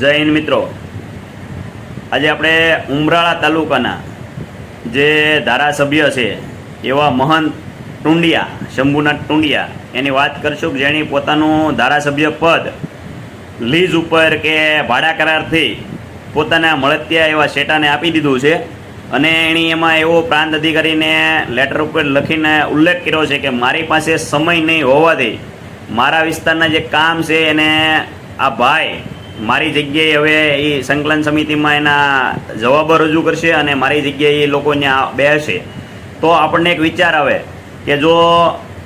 જય હિન્દ મિત્રો. આજે આપણે ઉમરાળા તાલુકાના જે ધારાસભ્ય છે, એવા મહંત ટુંડિયા, શંભુનાથ ટુંડિયા, એની વાત કરશું કે જેણે પોતાનું ધારાસભ્ય પદ લીઝ ઉપર કે ભાડા કરારથી પોતાના મળતિયા એવા શેટાને આપી દીધું છે. અને એણી એમાં એવો પ્રાંત અધિકારીને લેટર ઉપર લખીને ઉલ્લેખ કર્યો છે કે મારી પાસે સમય નહીં હોવાથી મારા વિસ્તારના જે કામ છે એને આ ભાઈ મારી જગ્યાએ હવે એ સંકલન સમિતિમાં એના જવાબો રજૂ કરશે અને મારી જગ્યાએ એ લોકો ત્યાં બેસશે તો આપણને એક વિચાર આવે કે જો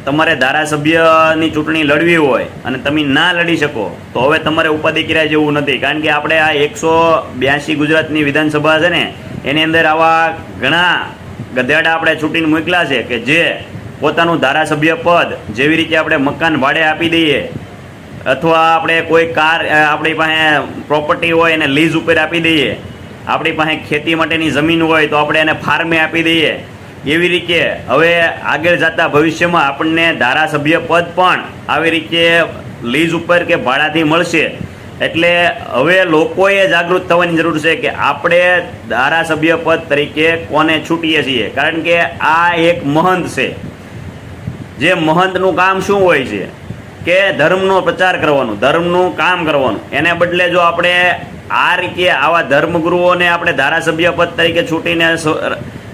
તમારે ધારાસભ્યની ચૂંટણી લડવી હોય અને તમે ના લડી શકો, તો હવે તમારે ઉપાધિ કર્યા જેવું નથી. કારણ કે આપણે આ એકસો બ્યાસી ગુજરાતની વિધાનસભા છે ને, એની અંદર આવા ઘણા ગધેડા આપણે ચૂંટીને મોકલા છે કે જે પોતાનું ધારાસભ્ય પદ જેવી રીતે આપણે મકાન ભાડે આપી દઈએ અથવા આપણે કોઈ કાર આપણી પાસે પ્રોપર્ટી હોય એને લીઝ ઉપર આપી દઈએ. આપણી પાસે ખેતી માટેની જમીન હોય તો આપણે એને ફાર્મે આપી દઈએ. એવી રીતે હવે આગળ જતા ભવિષ્યમાં આપણને ધારાસભ્ય પદ પણ આવી રીતે લીઝ ઉપર કે ભાડાથી મળશે. એટલે હવે લોકોએ જાગૃત થવાની જરૂર છે કે આપણે ધારાસભ્ય પદ તરીકે કોને છૂટીએ છીએ. કારણ કે આ એક મહંત છે. જે મહંતનું કામ શું હોય છે? કે ધર્મનો પ્રચાર કરવાનો, ધર્મનું કામ કરવાનું. એને બદલે જો આપણે આ રીતે આવા ધર્મગુરુઓને આપણે ધારાસભ્ય પદ તરીકે છૂટીને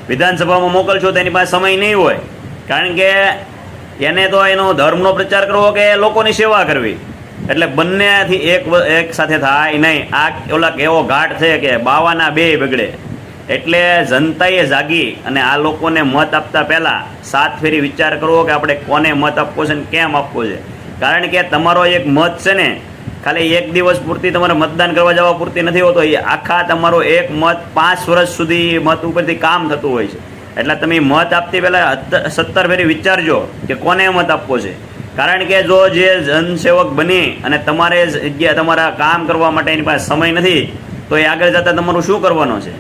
વિધાનસભામાં મોકલશો તો એની પાસે સમય નહીં હોય. કારણ કે એને તો એનો ધર્મનો પ્રચાર કરવો કે લોકોની સેવા કરવી. એટલે બંનેથી એક એક સાથે થાય નહીં. આ ઓલા એવો ઘાટ છે કે બાવાના બે બગડે. એટલે જનતાએ જાગી અને આ લોકોને મત આપતા પહેલાં સાત ફેરી વિચાર કરવો કે આપણે કોને મત આપવો છે ને કેમ આપવો છે. કારણ કે તમારો એક મત છે ને, ખાલી એક દિવસ પૂરતી તમારે મતદાન કરવા જવા પૂરતી નથી હોતો. એ આખા તમારો એક મત પાંચ વર્ષ સુધી મત ઉપરથી કામ થતું હોય છે. એટલે તમે મત આપતી પહેલાં સત્તર ફેરી વિચારજો કે કોને મત આપવો છે. કારણ કે જો જે જનસેવક બની અને તમારે જગ્યા તમારા કામ કરવા માટે એની પાસે સમય નથી, તો એ આગળ જતાં તમારું શું કરવાનો છે?